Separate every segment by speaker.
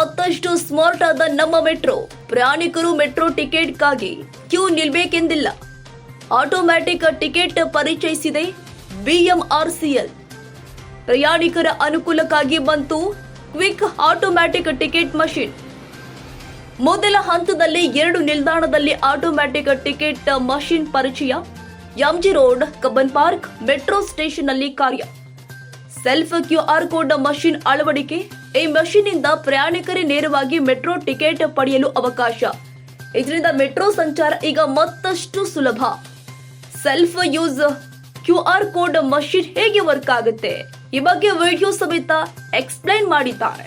Speaker 1: ಮತ್ತಷ್ಟು ಸ್ಮಾರ್ಟ್ ಆದ ನಮ್ಮ ಮೆಟ್ರೋ. ಪ್ರಯಾಣಿಕರು ಮೆಟ್ರೋ ಟಿಕೆಟ್ಗಾಗಿ ಕ್ಯೂ ನಿಲ್ಬೇಕೆಂದಿಲ್ಲ. ಆಟೋಮ್ಯಾಟಿಕ್ ಟಿಕೆಟ್ ಪರಿಚಯಿಸಿದೆ ಬಿಎಂಆರ್ಸಿಎಲ್. ಪ್ರಯಾಣಿಕರ ಅನುಕೂಲಕ್ಕಾಗಿ ಬಂತು ಕ್ವಿಕ್ ಆಟೋಮ್ಯಾಟಿಕ್ ಟಿಕೆಟ್ ಮಷಿನ್. ಮೊದಲ ಹಂತದಲ್ಲಿ ಎರಡು ನಿಲ್ದಾಣದಲ್ಲಿ ಆಟೋಮ್ಯಾಟಿಕ್ ಟಿಕೆಟ್ ಮಷಿನ್ ಪರಿಚಯ. MG Road, Cubbon Park, metro ಸ್ಟೇಷನ್ನಲ್ಲಿ ಕಾರ್ಯ. Self Q R code machine ಅಳವಡಿಕೆ. ಈ ಮಷಿನ್ನಿಂದ ಪ್ರಯಾಣಿಕರೇ ನೇರವಾಗಿ ಮೆಟ್ರೋ ಟಿಕೆಟ್ ಪಡೆಯಲು ಅವಕಾಶ. ಇದರಿಂದ ಮೆಟ್ರೋ ಸಂಚಾರ ಈಗ ಮತ್ತಷ್ಟು ಸುಲಭ. Self use Q R code machine ಹೇಗೆ ವರ್ಕ್ ಆಗುತ್ತೆ? ಈ ಬಗ್ಗೆ ವಿಡಿಯೋ ಸಮೇತ ಎಕ್ಸ್ಪ್ಲೈನ್ ಮಾಡಿದ್ದಾರೆ.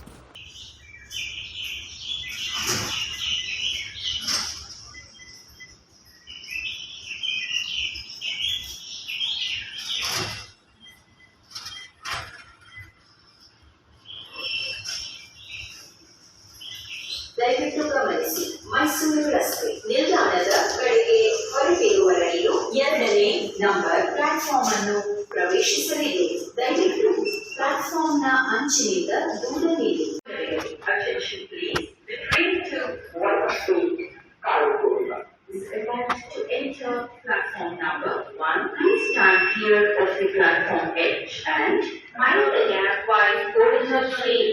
Speaker 2: ಮೈಸೂರು ರಸ್ತೆ ನಿಲ್ದಾಣದ ಕಡೆಗೆ ಹೊರಟಿರುವ ರೈಲು ಎರಡನೇ ನಂಬರ್ ಪ್ಲಾಟ್ಫಾರ್ಮ್ ಅನ್ನು ಪ್ರವೇಶಿಸಲಿದೆ ದಯವಿಟ್ಟು ಪ್ಲಾಟ್ಫಾರ್ಮ್ ನ ಅಂಚಿನಿಂದ ದೂರವಿರಿ Attention please. The train to Waterloo Karakura is about to enter platform number one. Please stand clear of the platform edge and mind the gap while boarding the train.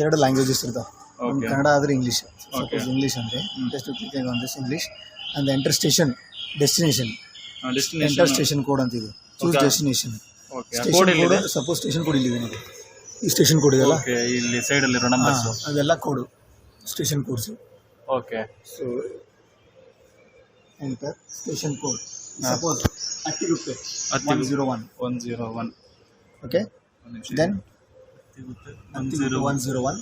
Speaker 3: ಎರಡು languages ಇರ್ತಾವೆ. ಒಂದು
Speaker 4: Okay.
Speaker 3: Kannada ಆದರೆ English. Suppose English ಅಂದರೆ just click on this English and enter station destination enter
Speaker 4: destination
Speaker 3: station code ಅಂತಿದೆ choose
Speaker 4: Okay. Destination
Speaker 3: okay
Speaker 4: code
Speaker 3: suppose station code ಇಲ್ಲಿದೆ ನಿಮಗೆ. ಈ station code ಇದೆಯಲ್ಲ?
Speaker 4: ಓಕೆ ಇಲ್ಲಿ ಸೈಡ್ ಅಲ್ಲಿರೋ ನಂಬರ್ಸ್
Speaker 3: ಹಾ, ಅದೆಲ್ಲ code station codes
Speaker 4: okay
Speaker 3: so enter station code suppose Attiguppe
Speaker 4: Attiguppe.
Speaker 3: One zero one
Speaker 4: one zero one
Speaker 3: okay then
Speaker 4: one zero
Speaker 3: one zero one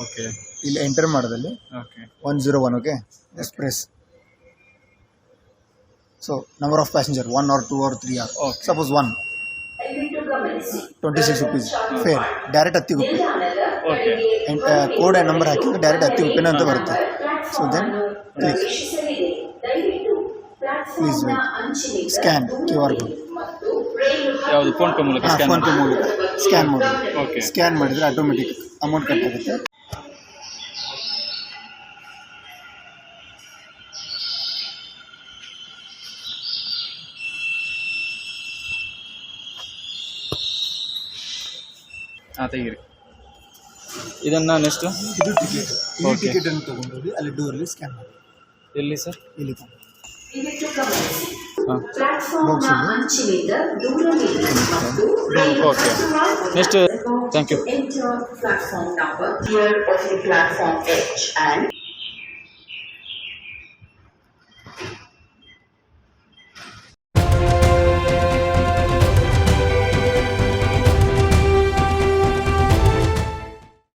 Speaker 4: okay
Speaker 3: ಇಲ್ಲಿ enter ಮಾಡೋದಲ್ಲಿ. Okay one zero one okay express so number of passenger one or
Speaker 4: two
Speaker 3: or three
Speaker 2: or suppose
Speaker 3: one twenty six rupees fare direct
Speaker 2: Attiguppe
Speaker 4: okay
Speaker 3: code and number ಹಾಕಿದ್ರೆ direct ಹತ್ತಿಗುಪ್ಪೆನ ಅಂತ ಬರುತ್ತೆ. So
Speaker 2: then click
Speaker 3: please scan Q
Speaker 2: R code
Speaker 4: ಯಾವುದು PhonePe ಮೂಲಕ? Scan
Speaker 3: PhonePe ಮೂಲಕ. Scan ಮಾಡಿ.
Speaker 4: Okay
Speaker 3: scan ಮಾಡಿದರೆ automatic amount cut ಆಗುತ್ತೆ.
Speaker 4: ಹಾಂ ತೆಗೀರಿ. ಇದನ್ನ ನೆಕ್ಸ್ಟ್
Speaker 3: ಇದು ಟಿಕೆಟ್ ಈ. ಟಿಕೆಟನ್ನು ತೊಗೊಂಡೋಗಿ ಅಲ್ಲಿ ಡೋರಲ್ಲಿ ಸ್ಕ್ಯಾನ್ ಮಾಡಿ.
Speaker 4: ಎಲ್ಲಿ ಸರ್?
Speaker 3: ಇಲ್ಲಿ ತಗೊಂಡು
Speaker 2: ದಯವಿಟ್ಟು ಗಮನಿಸಿ
Speaker 4: ಹಾಂ
Speaker 2: ಪ್ಲಾಟ್ಫಾರ್ಮ್ನ